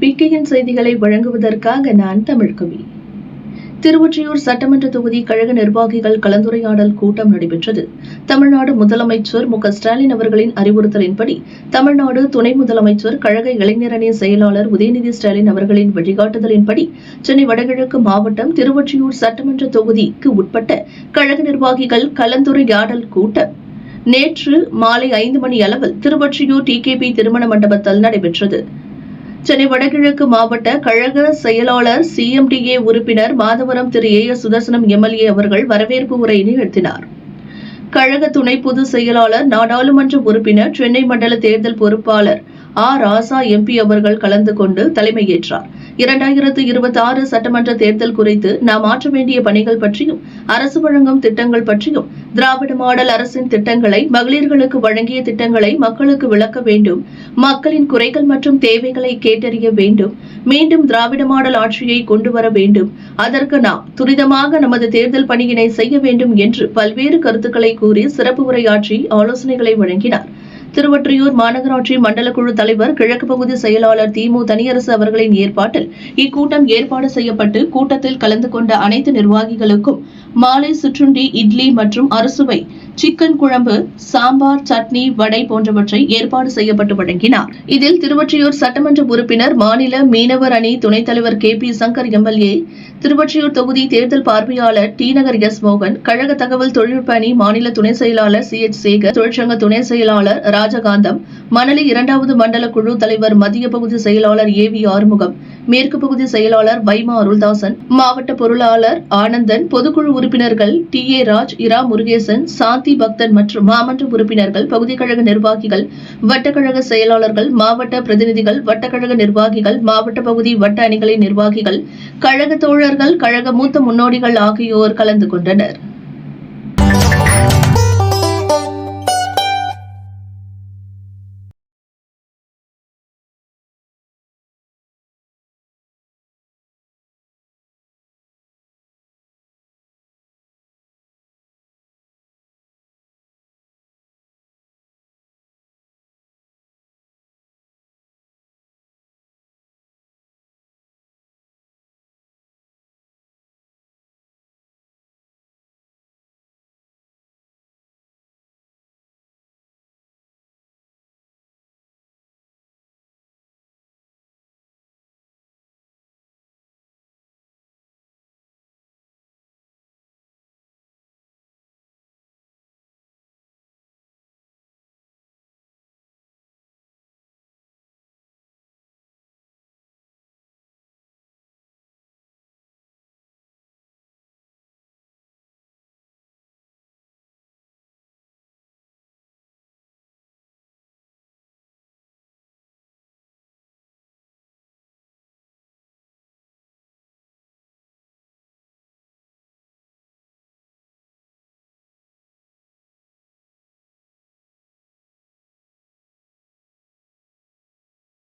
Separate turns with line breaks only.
TKN செய்திகளை வழங்குவதற்காக நான் தமிழ்கவி திருவொற்றியூர் சட்டமன்ற தொகுதி கழக நிர்வாகிகள் கலந்துரையாடல் கூட்டம் நடைபெற்றது. தமிழ்நாடு முதலமைச்சர் மு ஸ்டாலின் அவர்களின் அறிவுறுத்தலின்படி தமிழ்நாடு துணை முதலமைச்சர் கழக இளைஞரணி செயலாளர் உதயநிதி ஸ்டாலின் அவர்களின் வழிகாட்டுதலின்படி சென்னை வடகிழக்கு மாவட்டம் திருவொற்றியூர் சட்டமன்ற தொகுதிக்கு உட்பட்ட கழக நிர்வாகிகள் கலந்துரையாடல் கூட்டம் நேற்று மாலை ஐந்து மணி அளவில் திருவொற்றியூர் டிகேபி திருமண மண்டபத்தில் நடைபெற்றது. சென்னை வடகிழக்கு மாவட்ட கழக செயலாளர் சிஎம்டிஏ உறுப்பினர் Madhavaram Thiru A S Sudarsanam MLA அவர்கள் வரவேற்பு உரை நிகழ்த்தினார். கழக துணை பொதுச் செயலாளர் நாடாளுமன்ற உறுப்பினர் சென்னை மண்டல தேர்தல் பொறுப்பாளர் ஆ. ராசா எம்பி அவர்கள் கலந்து கொண்டு தலைமையேற்றார். இரண்டாயிரத்து இருபத்தி ஆறு சட்டமன்ற தேர்தல் குறித்து நாம் ஆற்ற வேண்டிய பணிகள் பற்றியும் அரசு வழங்கும் திட்டங்கள் பற்றியும் திராவிட மாடல் அரசின் திட்டங்களை மகளிர்களுக்கு வழங்கிய திட்டங்களை மக்களுக்கு விளக்க வேண்டும் மக்களின் குறைகள் மற்றும் தேவைகளை கேட்டறிய வேண்டும் மீண்டும் திராவிட மாடல் ஆட்சியை கொண்டு வர வேண்டும். அதற்கு நாம் துரிதமாக நமது தேர்தல் பணியினை செய்ய வேண்டும் என்று பல்வேறு கருத்துக்களை கூறி சிறப்பு உரையாற்றி ஆலோசனைகளை வழங்கினார். திருவொற்றியூர் மாநகராட்சி மண்டல குழு தலைவர் கிழக்கு பகுதி செயலாளர் திமு தனியரசு அவர்களின் ஏற்பாட்டில் இக்கூட்டம் ஏற்பாடு செய்யப்பட்டு கூட்டத்தில் கலந்து கொண்ட அனைத்து நிர்வாகிகளுக்கும் மாலை சுற்றுண்டி இட்லி மற்றும் அறுசுவை சிக்கன் குழம்பு சாம்பார் சட்னி வடை போன்றவற்றை ஏற்பாடு செய்யப்பட்டு வழங்கினார். இதில் திருவொற்றியூர் சட்டமன்ற உறுப்பினர் மாநில மீனவர் அணி துணைத் தலைவர் K. P. Shankar MLA Thiruvottiyur தொகுதி தேர்தல் பார்வையாளர் டி நகர் எஸ் மோகன் கழக தகவல் தொழில்நுட்ப அணி மாநில துணை செயலாளர் சி எச் சேகர் தொழிற்சங்க துணை செயலாளர் ராஜகாந்தம் மணலி இரண்டாவது மண்டல குழு தலைவர் மத்திய பகுதி செயலாளர் ஏ வி ஆறுமுகம் மேற்கு பகுதி செயலாளர் வைமா அருள்தாசன் மாவட்ட பொருளாளர் ஆனந்தன் பொதுக்குழு உறுப்பினர்கள் டி ஏ ராஜ் இரா முருகேசன் சாந்தி பக்தன் மற்றும் மாமன்ற உறுப்பினர்கள் பகுதி கழக நிர்வாகிகள் வட்டக்கழக செயலாளர்கள் மாவட்ட பிரதிநிதிகள் வட்டக்கழக நிர்வாகிகள் மாவட்ட பகுதி வட்ட அணிகளின் நிர்வாகிகள் கழக தமிழர்கள் கழக மூத்த முன்னோடிகள் ஆகியோர் கலந்து கொண்டனர்.